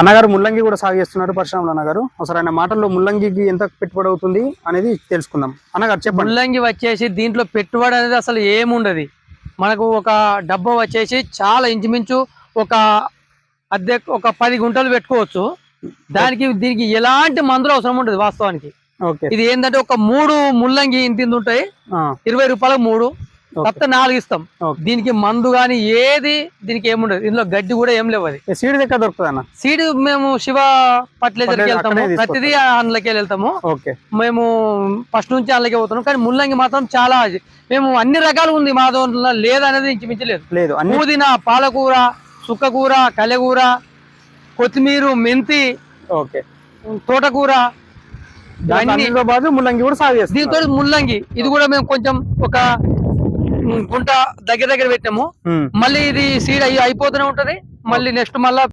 అన్నగారు ముల్లంగి కూడా సాగు చేస్తున్నారు పరశురాములు అన్నగారు. ఒకసారి ఆయన మాటల్లో ముల్లంగికి ఎంత పెట్టుబడి అవుతుంది అనేది తెలుసుకుందాం. అన్నగారు చెప్పండి. ముల్లంగి వచ్చేసి దీంట్లో పెట్టుబడి అనేది అసలు ఏముండదు. మనకు ఒక డబ్బా వచ్చేసి చాలా ఇంచుమించు ఒక అద్దె ఒక పది గుంటలు పెట్టుకోవచ్చు. దానికి దీనికి ఎలాంటి మందులు అవసరం ఉండదు వాస్తవానికి. ఇది ఏంటంటే ఒక మూడు ముల్లంగి ఇంత ఉంటాయి. ఇరవై రూపాయలకు మూడు. తప్ప నాలుగు ఇస్తాం. దీనికి మందు గాని ఏది దీనికి ఏముండదు. ఇందులో గడ్డి కూడా ఏం లేవు అది. సీడ్ ఎక్కడ దొరుకుతుంది అన్న? సీడ్ మేము శివ ఫర్టిలైజర్కి ఫర్టిలైజర్ వెళ్తాము. ప్రతిదీ అందులోకి వెళ్తాము. మేము ఫస్ట్ నుంచి అందులోకి పోతున్నాం. కానీ ముల్లంగి మాత్రం చాలా మేము అన్ని రకాలు ఉంది మా దాంట్లో లేదనేది ఇంచుమించు లేదు. లేదు. పుదీనా పాలకూర సుక్కకూర కలెకూర కొత్తిమీర మెంతి ఓకే. తోటకూర పాటు ముల్లంగి కూడా సాగు దీంతో ముల్లంగి. ఇది కూడా మేము కొంచెం ఒక గుంట దగ్గర దగ్గర పెట్టాము. మళ్ళీ ఇది సీడ్ అయిపోతూనే ఉంటది. మళ్ళీ నెక్స్ట్ మళ్ళా